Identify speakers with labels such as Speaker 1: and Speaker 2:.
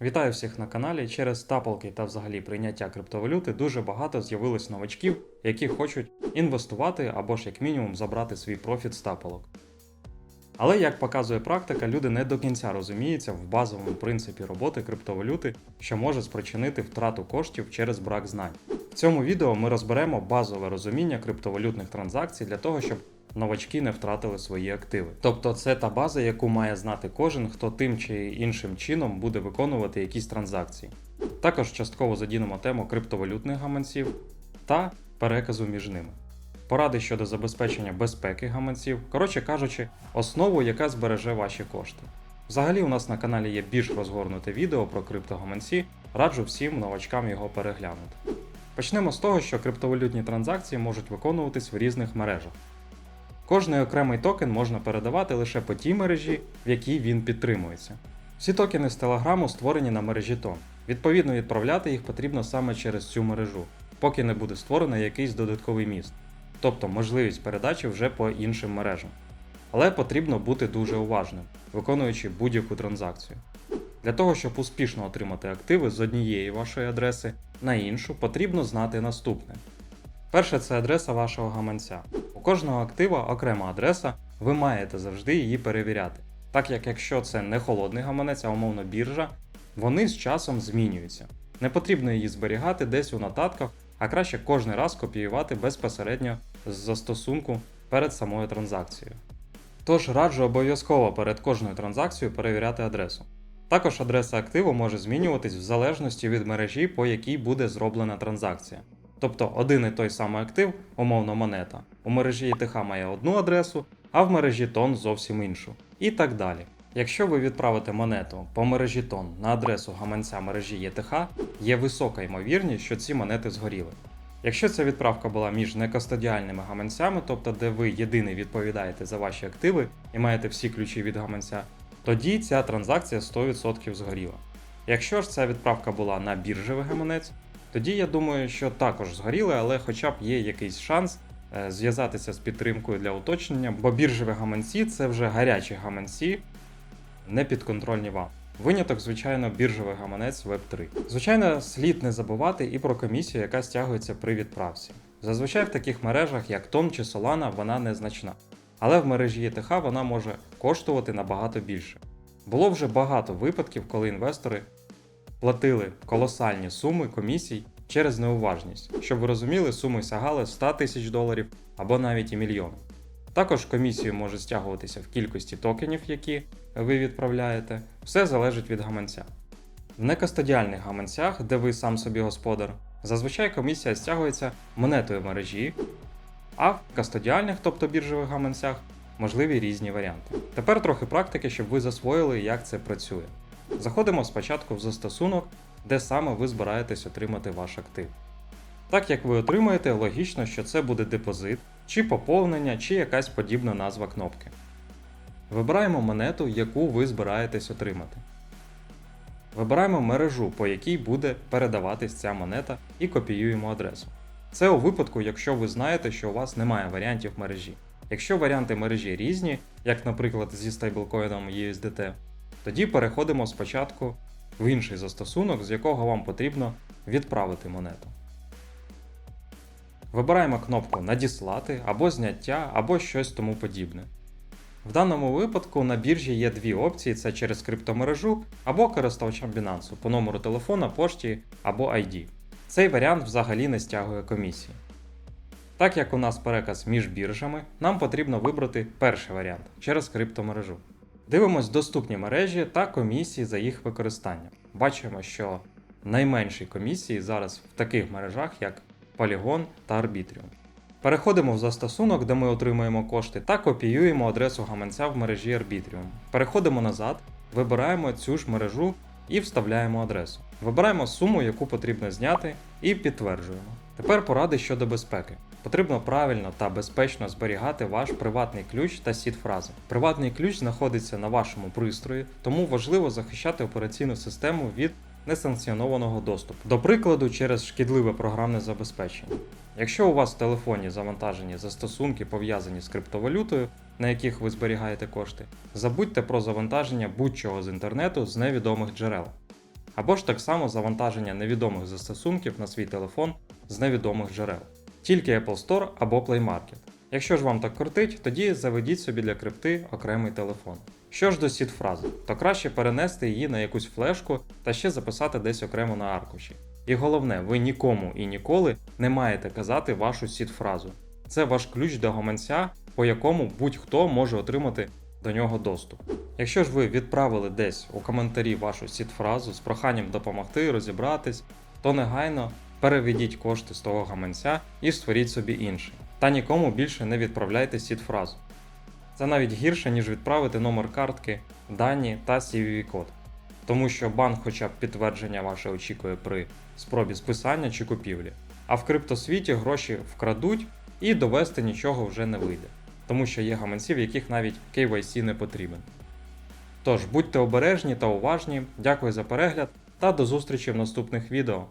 Speaker 1: Вітаю всіх на каналі. Через тапалки та взагалі прийняття криптовалюти дуже багато з'явилось новачків, які хочуть інвестувати або ж як мінімум забрати свій профіт з тапалок. Але як показує практика, люди не до кінця розуміються в базовому принципі роботи криптовалюти, що може спричинити втрату коштів через брак знань. В цьому відео ми розберемо базове розуміння криптовалютних транзакцій для того, щоб новачки не втратили свої активи. Тобто це та база, яку має знати кожен, хто тим чи іншим чином буде виконувати якісь транзакції. Також частково задінемо тему криптовалютних гаманців та переказу між ними. Поради щодо забезпечення безпеки гаманців, коротше кажучи, основу, яка збереже ваші кошти. Взагалі, у нас на каналі є більш розгорнуте відео про криптогаманці, раджу всім новачкам його переглянути. Почнемо з того, що криптовалютні транзакції можуть виконуватись в різних мережах. Кожний окремий токен можна передавати лише по тій мережі, в якій він підтримується. Всі токени з Телеграму створені на мережі Тон. Відповідно, відправляти їх потрібно саме через цю мережу, поки не буде створено якийсь додатковий міст, тобто можливість передачі вже по іншим мережам. Але потрібно бути дуже уважним, виконуючи будь-яку транзакцію. Для того, щоб успішно отримати активи з однієї вашої адреси на іншу, потрібно знати наступне. Перше це адреса вашого гаманця. Кожного актива окрема адреса, ви маєте завжди її перевіряти. Так як якщо це не холодний гаманець, а умовно біржа, вони з часом змінюються. Не потрібно її зберігати десь у нотатках, а краще кожен раз копіювати безпосередньо з застосунку перед самою транзакцією. Тож раджу обов'язково перед кожною транзакцією перевіряти адресу. Також адреса активу може змінюватись в залежності від мережі, по якій буде зроблена транзакція. Тобто один і той самий актив, умовно монета, у мережі ETH має одну адресу, а в мережі тон зовсім іншу. І так далі. Якщо ви відправите монету по мережі тон на адресу гаманця мережі ETH, є висока ймовірність, що ці монети згоріли. Якщо ця відправка була між некастодіальними гаманцями, тобто де ви єдиний відповідаєте за ваші активи і маєте всі ключі від гаманця, тоді ця транзакція 100% згоріла. Якщо ж ця відправка була на біржевий гаманець, тоді я думаю, що також згоріли, але хоча б є якийсь шанс е, зв'язатися з підтримкою для уточнення, бо біржеві гаманці це вже гарячі гаманці, не підконтрольні вам. Виняток, звичайно, біржевий гаманець Web3. Звичайно, слід не забувати і про комісію, яка стягується при відправці. Зазвичай в таких мережах, як Ton чи Solana, вона незначна. Але в мережі ETH вона може коштувати набагато більше. Було вже багато випадків, коли інвестори платили колосальні суми комісій через неуважність. Щоб ви розуміли, суми сягали 100 тисяч доларів або навіть і мільйон. Також комісію може стягуватися в кількості токенів, які ви відправляєте. Все залежить від гаманця. В некастодіальних гаманцях, де ви сам собі господар, зазвичай комісія стягується монетою мережі, а в кастодіальних, тобто біржових гаманцях, можливі різні варіанти. Тепер трохи практики, щоб ви засвоїли, як це працює. Заходимо спочатку в застосунок, де саме ви збираєтесь отримати ваш актив. Так як ви отримаєте, логічно, що це буде депозит, чи поповнення, чи якась подібна назва кнопки. Вибираємо монету, яку ви збираєтесь отримати. Вибираємо мережу, по якій буде передаватись ця монета, і копіюємо адресу. Це у випадку, якщо ви знаєте, що у вас немає варіантів мережі. Якщо варіанти мережі різні, як, наприклад, зі стейблкоїном USDT, тоді переходимо спочатку в інший застосунок, з якого вам потрібно відправити монету. Вибираємо кнопку Надіслати або зняття, або щось тому подібне. В даному випадку на біржі є дві опції: це через криптомережу або користувачам Binance по номеру телефона, пошті або ID. Цей варіант взагалі не стягує комісії. Так як у нас переказ між біржами, нам потрібно вибрати перший варіант через криптомережу. Дивимось доступні мережі та комісії за їх використання. Бачимо, що найменші комісії зараз в таких мережах, як Polygon та Arbitrium. Переходимо в застосунок, де ми отримуємо кошти, та копіюємо адресу гаманця в мережі Arbitrium. Переходимо назад, вибираємо цю ж мережу і вставляємо адресу. Вибираємо суму, яку потрібно зняти, і підтверджуємо. Тепер поради щодо безпеки. Потрібно правильно та безпечно зберігати ваш приватний ключ та сід фрази. Приватний ключ знаходиться на вашому пристрої, тому важливо захищати операційну систему від несанкціонованого доступу. До прикладу, через шкідливе програмне забезпечення. Якщо у вас в телефоні завантажені застосунки, пов'язані з криптовалютою, на яких ви зберігаєте кошти, забудьте про завантаження будь-чого з інтернету з невідомих джерел. або ж так само завантаження невідомих застосунків на свій телефон з невідомих джерел. Тільки Apple Store або Play Market. Якщо ж вам так кортить, тоді заведіть собі для крипти окремий телефон. Що ж до сід фрази, то краще перенести її на якусь флешку та ще записати десь окремо на аркуші. І головне, ви нікому і ніколи не маєте казати вашу сід фразу. Це ваш ключ до гаманця, по якому будь-хто може отримати до нього доступ. Якщо ж ви відправили десь у коментарі вашу сід-фразу з проханням допомогти розібратись, то негайно переведіть кошти з того гаманця і створіть собі інший. Та нікому більше не відправляйте сід-фразу. Це навіть гірше, ніж відправити номер картки, дані та CVV-код. Тому що банк хоча б підтвердження ваше очікує при спробі списання чи купівлі. А в криптосвіті гроші вкрадуть і довести нічого вже не вийде, тому що є гаманці, в яких навіть KYC не потрібен. Тож будьте обережні та уважні, дякую за перегляд та до зустрічі в наступних відео.